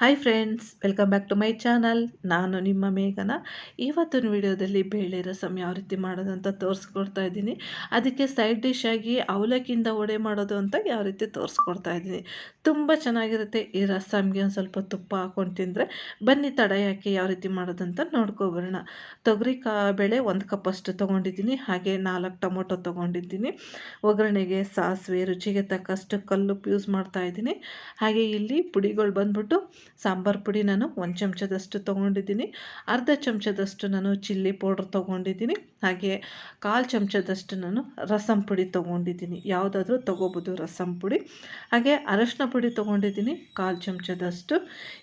Hi friends welcome back to my channel ನಾನು ನಿಮ್ಮ ಮೇಘನ. ಇವತ್ತಿನ ವಿಡಿಯೋದಲ್ಲಿ ಬೇಳೆ ರಸಮ್ ಯಾವ ರೀತಿ ಮಾಡೋದು ಅಂತ ತೋರಿಸ್ಕೊಡ್ತಾ ಇದ್ದೀನಿ. ಅದಕ್ಕೆ ಸೈಡ್ ಡಿಶ್ ಆಗಿ ಅವಲಕ್ಕಿಂದ ವಡೆ ಮಾಡೋದು ಅಂತ ಯಾವ ರೀತಿ ತೋರಿಸ್ಕೊಡ್ತಾ ಇದ್ದೀನಿ. ತುಂಬ ಚೆನ್ನಾಗಿರುತ್ತೆ ಈ ರಸಮ್ಗೆ ಒಂದು ಸ್ವಲ್ಪ ತುಪ್ಪ ಹಾಕೊಂಡು ತಿಂದರೆ. ಬನ್ನಿ ತಡ ಯಾಕೆ ಯಾವ ರೀತಿ ಮಾಡೋದು ಅಂತ ನೋಡ್ಕೊಬರೋಣ. ತೊಗರಿ ಕಾ ಬೇಳೆ ಒಂದು ಕಪ್ಪಷ್ಟು ತೊಗೊಂಡಿದ್ದೀನಿ. ಹಾಗೆ ನಾಲ್ಕು ಟೊಮೊಟೊ ತೊಗೊಂಡಿದ್ದೀನಿ. ಒಗ್ಗರಣೆಗೆ ಸಾಸಿವೆ ರುಚಿಗೆ ತಕ್ಕಷ್ಟು ಕಲ್ಲುಪ್ಪು ಯೂಸ್ ಮಾಡ್ತಾ ಇದ್ದೀನಿ. ಹಾಗೆ ಇಲ್ಲಿ ಪುಡಿಗಳು ಬಂದ್ಬಿಟ್ಟು ಸಾಂಬಾರು ಪುಡಿ ನಾನು ಒಂದು ಚಮಚದಷ್ಟು ತೊಗೊಂಡಿದ್ದೀನಿ. ಅರ್ಧ ಚಮಚದಷ್ಟು ನಾನು ಚಿಲ್ಲಿ ಪೌಡ್ರ್ ತೊಗೊಂಡಿದ್ದೀನಿ. ಹಾಗೆ ಕಾಲು ಚಮಚದಷ್ಟು ನಾನು ರಸಂ ಪುಡಿ ತೊಗೊಂಡಿದ್ದೀನಿ. ಯಾವುದಾದ್ರೂ ತೊಗೋಬೋದು ರಸಂ ಪುಡಿ. ಹಾಗೆ ಅರಶಿನ ಪುಡಿ ತೊಗೊಂಡಿದ್ದೀನಿ, ಕಾಲು ಚಮಚದಷ್ಟು.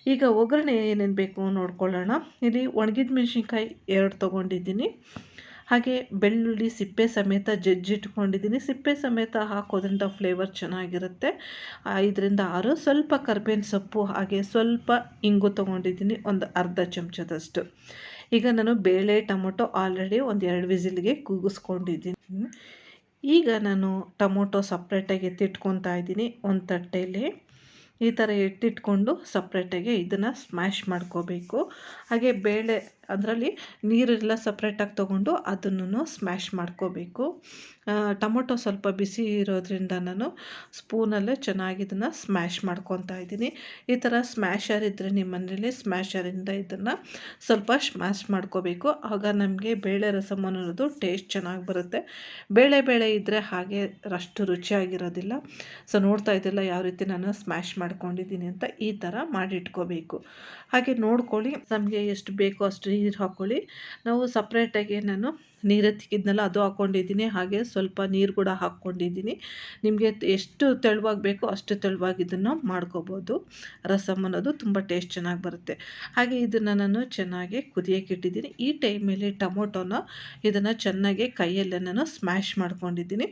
ಈಗ ಒಗ್ಗರಣೆ ಏನೇನು ಬೇಕು ನೋಡ್ಕೊಳ್ಳೋಣ. ಇಲ್ಲಿ ಒಣಗಿದ ಮೆಣಸಿನ್ಕಾಯಿ ಎರಡು ತೊಗೊಂಡಿದ್ದೀನಿ. ಹಾಗೆ ಬೆಳ್ಳುಳ್ಳಿ ಸಿಪ್ಪೆ ಸಮೇತ ಜಜ್ಜಿಟ್ಕೊಂಡಿದ್ದೀನಿ ಸಿಪ್ಪೆ ಸಮೇತ ಹಾಕೋದ್ರಿಂದ ಫ್ಲೇವರ್ ಚೆನ್ನಾಗಿರುತ್ತೆ. ಐದರಿಂದ ಆರು, ಸ್ವಲ್ಪ ಕರ್ಬೇವಿನ ಸೊಪ್ಪು, ಹಾಗೆ ಸ್ವಲ್ಪ ಇಂಗು ತೊಗೊಂಡಿದ್ದೀನಿ, ಒಂದು ಅರ್ಧ ಚಮಚದಷ್ಟು. ಈಗ ನಾನು ಬೇಳೆ, ಟೊಮೊಟೊ ಆಲ್ರೆಡಿ ಒಂದು ಎರಡು ವಿಸಿಲ್ಗೆ ಕೂಗಿಸ್ಕೊಂಡಿದ್ದೀನಿ. ಈಗ ನಾನು ಟೊಮೊಟೊ ಸಪ್ರೇಟಾಗಿ ಎತ್ತಿಟ್ಕೊತಾ ಇದ್ದೀನಿ, ಒಂದು ತಟ್ಟೆಯಲ್ಲಿ ಈ ಥರ ಎತ್ತಿಟ್ಕೊಂಡು ಸಪ್ರೇಟಾಗಿ ಇದನ್ನು ಸ್ಮ್ಯಾಶ್ ಮಾಡ್ಕೋಬೇಕು. ಹಾಗೆ ಬೇಳೆ ಅದರಲ್ಲಿ ನೀರೆಲ್ಲ ಸಪ್ರೇಟಾಗಿ ತೊಗೊಂಡು ಅದನ್ನು ಸ್ಮ್ಯಾಶ್ ಮಾಡ್ಕೋಬೇಕು. ಟೊಮೊಟೊ ಸ್ವಲ್ಪ ಬಿಸಿ ಇರೋದ್ರಿಂದ ನಾನು ಸ್ಪೂನಲ್ಲೇ ಚೆನ್ನಾಗಿ ಇದನ್ನು ಸ್ಮ್ಯಾಶ್ ಮಾಡ್ಕೊತಾ ಇದ್ದೀನಿ. ಈ ಥರ ಸ್ಮ್ಯಾಶರ್ ಇದ್ದರೆ ನಿಮ್ಮ ಮನೇಲಿ ಸ್ಮ್ಯಾಶರಿಂದ ಇದನ್ನು ಸ್ವಲ್ಪ ಸ್ಮ್ಯಾಶ್ ಮಾಡ್ಕೋಬೇಕು. ಆಗ ನಮಗೆ ಬೇಳೆ ರಸಮ್ ಅನ್ನೋದು ಟೇಸ್ಟ್ ಚೆನ್ನಾಗಿ ಬರುತ್ತೆ. ಬೇಳೆ ಬೇಳೆ ಇದ್ದರೆ ಹಾಗೆ ಅಷ್ಟು ರುಚಿಯಾಗಿರೋದಿಲ್ಲ. ಸೊ ನೋಡ್ತಾ ಇದ್ದಿಲ್ಲ ಯಾವ ರೀತಿ ನಾನು ಸ್ಮ್ಯಾಶ್ ಮಾಡ್ಕೊಂಡಿದ್ದೀನಿ ಅಂತ ಈ ಥರ ಮಾಡಿಟ್ಕೋಬೇಕು. ಹಾಗೆ ನೋಡ್ಕೊಳ್ಳಿ ನಮಗೆ ಎಷ್ಟು ಬೇಕೋ ಅಷ್ಟು ನೀರು ಹಾಕ್ಕೊಳ್ಳಿ ನಾವು ಸಪ್ರೇಟಾಗಿ ನಾನು ನೀರು ನೀರೆತ್ತಿಕ್ಕಿದ್ನಲ್ಲ ಅದು ಹಾಕ್ಕೊಂಡಿದ್ದೀನಿ ಹಾಗೆ ಸ್ವಲ್ಪ ನೀರು ಕೂಡ ಹಾಕ್ಕೊಂಡಿದ್ದೀನಿ ನಿಮಗೆ ಎಷ್ಟು ತೆಳುವಾಗಿ ಬೇಕೋ ಅಷ್ಟು ತೆಳುವಾಗಿ ಇದನ್ನು ಮಾಡ್ಕೋಬೋದು. ರಸಮ್ ಅನ್ನೋದು ತುಂಬ ಟೇಸ್ಟ್ ಚೆನ್ನಾಗಿ ಬರುತ್ತೆ. ಹಾಗೆ ಇದನ್ನು ನಾನು ಚೆನ್ನಾಗಿ ಕುದಿಯೋಕೆ ಇಟ್ಟಿದ್ದೀನಿ. ಈ ಟೈಮಲ್ಲಿ ಟೊಮೊಟೊನ ಇದನ್ನು ಚೆನ್ನಾಗಿ ಕೈಯಲ್ಲೇ ನಾನು ಸ್ಮ್ಯಾಶ್ ಮಾಡ್ಕೊಂಡಿದ್ದೀನಿ.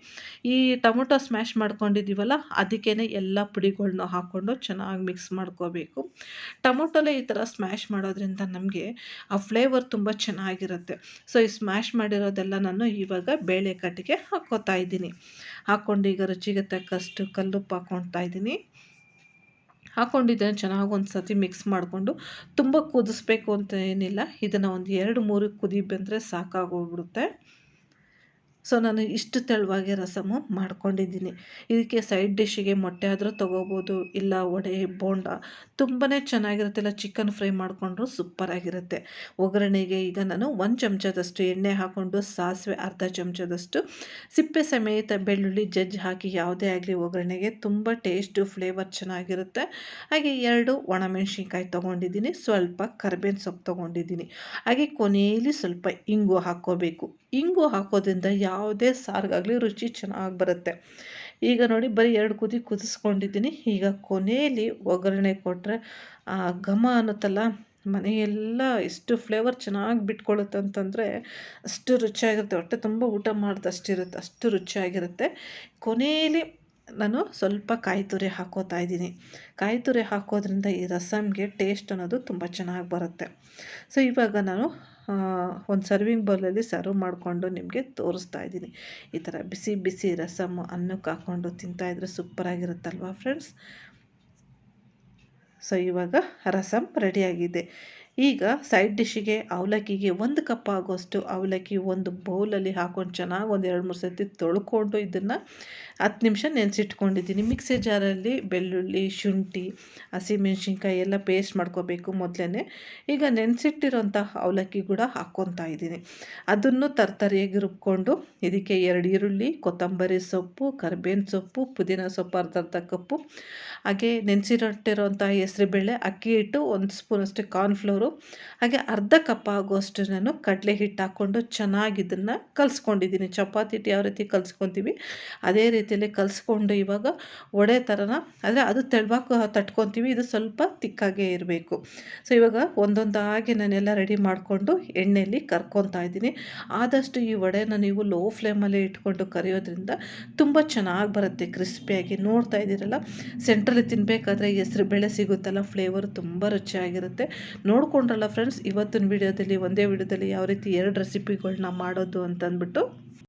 ಈ ಟೊಮೊಟೊ ಸ್ಮ್ಯಾಶ್ ಮಾಡ್ಕೊಂಡಿದ್ದೀವಲ್ಲ ಅದಕ್ಕೇ ಎಲ್ಲ ಪುಡಿಗಳನ್ನ ಹಾಕ್ಕೊಂಡು ಚೆನ್ನಾಗಿ ಮಿಕ್ಸ್ ಮಾಡ್ಕೋಬೇಕು. ಟೊಮೊಟೊಲೆ ಈ ಥರ ಸ್ಮ್ಯಾಶ್ ಮಾಡೋದ್ರಿಂದ ನಮಗೆ ಆ ಫ್ಲೇವರ್ ತುಂಬ ಚೆನ್ನಾಗಿರುತ್ತೆ. ಸೊ ಈ ಸ್ಮ್ಯಾಶ್ ಮಾಡಿರೋದೆಲ್ಲ ನಾನು ಇವಾಗ ಬೇಳೆ ಕಟ್ಟಿಗೆ ಹಾಕ್ಕೋತಾ ಇದ್ದೀನಿ. ಹಾಕ್ಕೊಂಡು ಈಗ ರುಚಿಗೆ ತಕ್ಕಷ್ಟು ಕಲ್ಲುಪ್ಪು ಹಾಕ್ಕೊಳ್ತಾ ಇದ್ದೀನಿ. ಹಾಕ್ಕೊಂಡಿದ್ದೇನೆ ಚೆನ್ನಾಗಿ ಒಂದು ಸತಿ ಮಿಕ್ಸ್ ಮಾಡಿಕೊಂಡು ತುಂಬ ಕುದಿಸ್ಬೇಕು ಅಂತ ಏನಿಲ್ಲ. ಇದನ್ನು ಒಂದು ಎರಡು ಮೂರು ಕುದಿ ಬಂದರೆ ಸಾಕಾಗೋಗ್ಬಿಡುತ್ತೆ. ಸೊ ನಾನು ಇಷ್ಟು ತೆಳುವಾಗಿ ರಸಮು ಮಾಡ್ಕೊಂಡಿದ್ದೀನಿ. ಇದಕ್ಕೆ ಸೈಡ್ ಡಿಶ್ಶಿಗೆ ಮೊಟ್ಟೆ ಆದರೂ ತೊಗೋಬೋದು, ಇಲ್ಲ ವಡೆ, ಬೋಂಡ. ತುಂಬಾ ಚೆನ್ನಾಗಿರುತ್ತೆ. ಇಲ್ಲ ಚಿಕನ್ ಫ್ರೈ ಮಾಡಿಕೊಂಡ್ರು ಸೂಪರಾಗಿರುತ್ತೆ ಒಗ್ಗರಣೆಗೆ ಈಗ ನಾನು ಒಂದು ಚಮಚದಷ್ಟು ಎಣ್ಣೆ ಹಾಕ್ಕೊಂಡು ಸಾಸಿವೆ ಅರ್ಧ ಚಮಚದಷ್ಟು ಸಿಪ್ಪೆ ಸಮೇತ ಬೆಳ್ಳುಳ್ಳಿ, ಜಜ್ಜಿ ಹಾಕಿ ಯಾವುದೇ ಆಗಲಿ ಒಗ್ಗರಣೆಗೆ ತುಂಬ ಟೇಸ್ಟು, ಫ್ಲೇವರ್ ಚೆನ್ನಾಗಿರುತ್ತೆ. ಹಾಗೆ ಎರಡು ಒಣಮೆಣ್ಸಿನ್ಕಾಯಿ ತೊಗೊಂಡಿದ್ದೀನಿ. ಸ್ವಲ್ಪ ಕರ್ಬೇವಿನ ಸೊಪ್ಪು ತೊಗೊಂಡಿದ್ದೀನಿ. ಹಾಗೆ ಕೊನೆಯಲ್ಲಿ ಸ್ವಲ್ಪ ಇಂಗು ಹಾಕ್ಕೋಬೇಕು. ಇಂಗು ಹಾಕೋದ್ರಿಂದ ಯಾವುದೇ ಸಾರಿಗಾಗಲಿ ರುಚಿ ಚೆನ್ನಾಗಿ ಬರುತ್ತೆ. ಈಗ ನೋಡಿ ಬರೀ ಎರಡು ಕುದಿ ಕುದಿಸ್ಕೊಂಡಿದ್ದೀನಿ. ಈಗ ಕೊನೆಯಲ್ಲಿ ಒಗ್ಗರಣೆ ಕೊಟ್ಟರೆ ಆ ಘಮ ಅನ್ನುತ್ತಲ್ಲ, ಮನೆಯೆಲ್ಲ ಎಷ್ಟು ಫ್ಲೇವರ್ ಚೆನ್ನಾಗಿ ಬಿಟ್ಕೊಳ್ಳುತ್ತೆ ಅಂತಂದರೆ ಅಷ್ಟು ರುಚಿಯಾಗಿರುತ್ತೆ. ಹೊಟ್ಟೆ ತುಂಬ ಊಟ ಮಾಡಿದಷ್ಟಿರುತ್ತೆ ಅಷ್ಟು ರುಚಿಯಾಗಿರುತ್ತೆ. ಕೊನೆಯಲ್ಲಿ ನಾನು ಸ್ವಲ್ಪ ಕಾಯಿ ತುರಿ ಹಾಕೋತಾ ಇದ್ದೀನಿ. ಕಾಯಿ ತುರಿ ಹಾಕೋದ್ರಿಂದ ಈ ರಸಮ್ಗೆ ಟೇಸ್ಟ್ ಅನ್ನೋದು ತುಂಬ ಚೆನ್ನಾಗಿ ಬರುತ್ತೆ. ಸೊ ಇವಾಗ ನಾನು ಒಂದು ಸರ್ವಿಂಗ್ ಬೌಲಲ್ಲಿ ಸರ್ವ್ ಮಾಡಿಕೊಂಡು ನಿಮಗೆ ತೋರಿಸ್ತಾ ಇದ್ದೀನಿ. ಈ ಥರ ಬಿಸಿ ಬಿಸಿ ರಸಮ್ ಅನ್ನಕ್ಕೆ ಹಾಕ್ಕೊಂಡು ತಿಂತಾಯಿದ್ರೆ ಸೂಪರಾಗಿರುತ್ತಲ್ವಾ ಫ್ರೆಂಡ್ಸ್ ಸೊ ಇವಾಗ ರಸಮ್ ರೆಡಿಯಾಗಿದೆ ಈಗ ಸೈಡ್ ಡಿಶ್ಶಿಗೆ ಅವಲಕ್ಕಿಗೆ ಒಂದು ಕಪ್ ಆಗೋಷ್ಟು ಅವಲಕ್ಕಿ ಒಂದು ಬೌಲಲ್ಲಿ ಹಾಕೊಂಡು ಚೆನ್ನಾಗಿ ಒಂದು ಎರಡು ಮೂರು ಸರ್ತಿ ತೊಳ್ಕೊಂಡು ಇದನ್ನು ಹತ್ತು ನಿಮಿಷ ನೆನೆಸಿಟ್ಕೊಂಡಿದ್ದೀನಿ. ಮಿಕ್ಸಿ ಜಾರಲ್ಲಿ ಬೆಳ್ಳುಳ್ಳಿ, ಶುಂಠಿ, ಹಸಿಮೆಣ್ಸಿನ್ಕಾಯಿ ಎಲ್ಲ ಪೇಸ್ಟ್ ಮಾಡ್ಕೋಬೇಕು ಮೊದಲೇ ಈಗ ನೆನೆಸಿಟ್ಟಿರೋಂಥ ಅವಲಕ್ಕಿ ಕೂಡ ಹಾಕ್ಕೊತಾ ಇದ್ದೀನಿ. ಅದನ್ನು ತರ್ತರಿಯಾಗಿ ರುಬ್ಕೊಂಡು ಇದಕ್ಕೆ ಎರಡು ಈರುಳ್ಳಿ, ಕೊತ್ತಂಬರಿ ಸೊಪ್ಪು, ಕರ್ಬೇವಿನ ಸೊಪ್ಪು, ಪುದೀನ ಸೊಪ್ಪು, ಅರ್ಧ ಅರ್ಧ ಕಪ್ಪು, ಹಾಗೆ ನೆನೆಸಿರೋಂಥ ಹೆಸ್ರು ಬೇಳೆ ಅಕ್ಕಿ ಹಿಟ್ಟು ಒಂದು ಸ್ಪೂನಷ್ಟು ಕಾರ್ನ್ಫ್ಲೋರು ಹಾಗೆ ಅರ್ಧ ಕಪ್ ಆಗೋಷ್ಟು ನಾನು ಕಡಲೆ ಹಿಟ್ಟು ಹಾಕ್ಕೊಂಡು ಚೆನ್ನಾಗಿ ಇದನ್ನು ಕಲಿಸ್ಕೊಂಡಿದ್ದೀನಿ. ಚಪಾತಿ ಹಿಟ್ಟು ಯಾವ ರೀತಿ ಕಲಿಸ್ಕೊತೀವಿ, ಅದೇ ರೀತಿಯಲ್ಲಿ ಕಲಿಸ್ಕೊಂಡು ಇವಾಗ ಒಡೆ ಥರನ ಆದರೆ ಅದು ತೆಳುವಾಗಿ ತಟ್ಕೊತೀವಿ, ಇದು ಸ್ವಲ್ಪ ತಿಕ್ಕಾಗೇ ಇರಬೇಕು. ಸೊ ಇವಾಗ ಒಂದೊಂದಾಗಿ ನಾನೆಲ್ಲ ರೆಡಿ ಮಾಡಿಕೊಂಡು ಎಣ್ಣೆಯಲ್ಲಿ ಕರ್ಕೊತಾ ಇದ್ದೀನಿ. ಆದಷ್ಟು ಈ ವಡೆನ ನೀವು ಲೋ ಫ್ಲೇಮಲ್ಲೇ ಇಟ್ಕೊಂಡು ಕರಿಯೋದ್ರಿಂದ ತುಂಬ ಚೆನ್ನಾಗಿ ಬರುತ್ತೆ ಕ್ರಿಸ್ಪಿಯಾಗಿ ನೋಡ್ತಾ ಇದ್ದೀರಲ್ಲ ಸೆಂಟ್ರಲ್ಲಿ ತಿನ್ನಬೇಕಾದ್ರೆ ಹೆಸ್ರು ಬೇಳೆ ಸಿಗುತ್ತಲ್ಲ ಫ್ಲೇವರ್ ತುಂಬ ರುಚಿಯಾಗಿರುತ್ತೆ. ನೋಡ್ಕೊಂಡ್ರಲ್ಲ ಫ್ರೆಂಡ್ಸ್ ಇವತ್ತಿನ ವಿಡಿಯೋದಲ್ಲಿ ಒಂದೇ ವಿಡಿಯೋದಲ್ಲಿ ಯಾವ ರೀತಿ ಎರಡು ರೆಸಿಪಿಗಳನ್ನ ಮಾಡೋದು ಅಂತಂದ್ಬಿಟ್ಟು